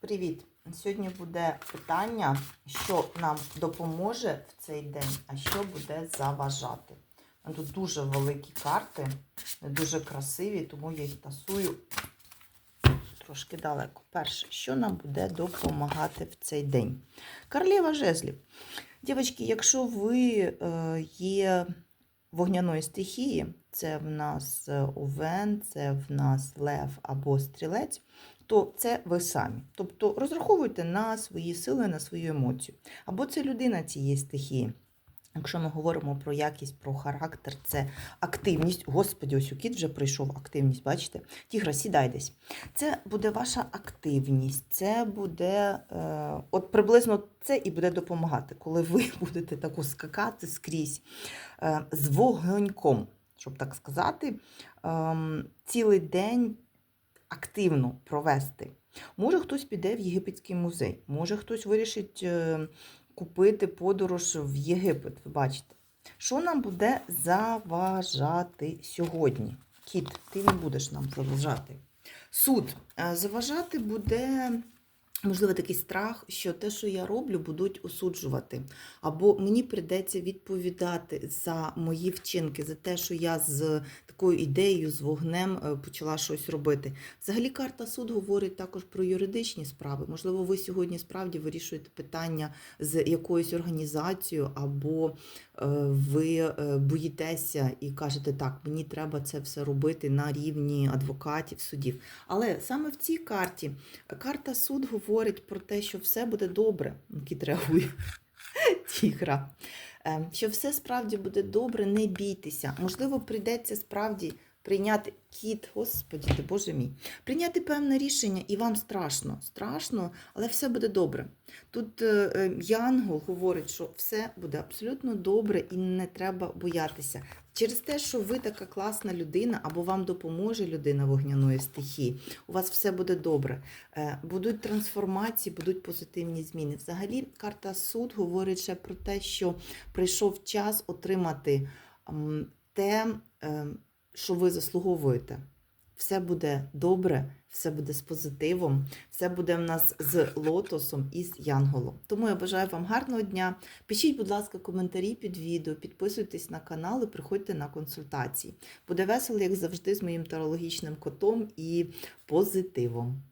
Привіт! Сьогодні буде питання, що нам допоможе в цей день, а що буде заважати. Тут дуже великі карти, дуже красиві, тому я їх тасую трошки далеко. Перше, що нам буде допомагати в цей день? Королева жезлів. Дівчатки, якщо ви е, є вогняної стихії, це в нас е, овен, це в нас лев або стрілець, то це ви самі. Тобто розраховуйте на свої сили, на свою емоцію. Або це людина цієї стихії. Якщо ми говоримо про якість, про характер, це активність. Господі, ось у кіт вже прийшов активність, бачите? Тігра, сідай десь. Це буде ваша активність, це буде, е, от приблизно це і буде допомагати, коли ви будете тако скакати скрізь е, з вогоньком, щоб так сказати, е, цілий день активно провести. Може, хтось піде в Єгипетський музей, може хтось вирішить е, купити подорож в Єгипет. Ви бачите, що нам буде заважати сьогодні? Кіт, ти не будеш нам заважати. Суд. Е, Заважати буде. Можливо, такий страх, що те, що я роблю, будуть осуджувати. Або мені прийдеться відповідати за мої вчинки, за те, що я з такою ідеєю, з вогнем е, почала щось робити. Взагалі, карта суд говорить також про юридичні справи. Можливо, ви сьогодні справді вирішуєте питання з якоюсь організацією, або е, ви е, боїтеся і кажете, так, мені треба це все робити на рівні адвокатів, судів. Але саме в цій карті карта суд говорить про те, що все буде добре. Кіт реагує. Тігра. Е, Що все справді буде добре, не бійтеся. Можливо, прийдеться справді прийняти кіт, господі, ти боже мій, прийняти певне рішення, і вам страшно. Страшно, але все буде добре. Тут е, е, Янгол говорить, що все буде абсолютно добре і не треба боятися. Через те, що ви така класна людина, або вам допоможе людина вогняної стихії, у вас все буде добре. Е, Будуть трансформації, будуть позитивні зміни. Взагалі, карта суд говорить ще про те, що прийшов час отримати те, е, що ви заслуговуєте. Все буде добре, все буде з позитивом, все буде в нас з лотосом і з янголом. Тому я бажаю вам гарного дня. Пишіть, будь ласка, коментарі під відео, підписуйтесь на канал і приходьте на консультації. Буде весело, як завжди, з моїм тарологічним котом і позитивом.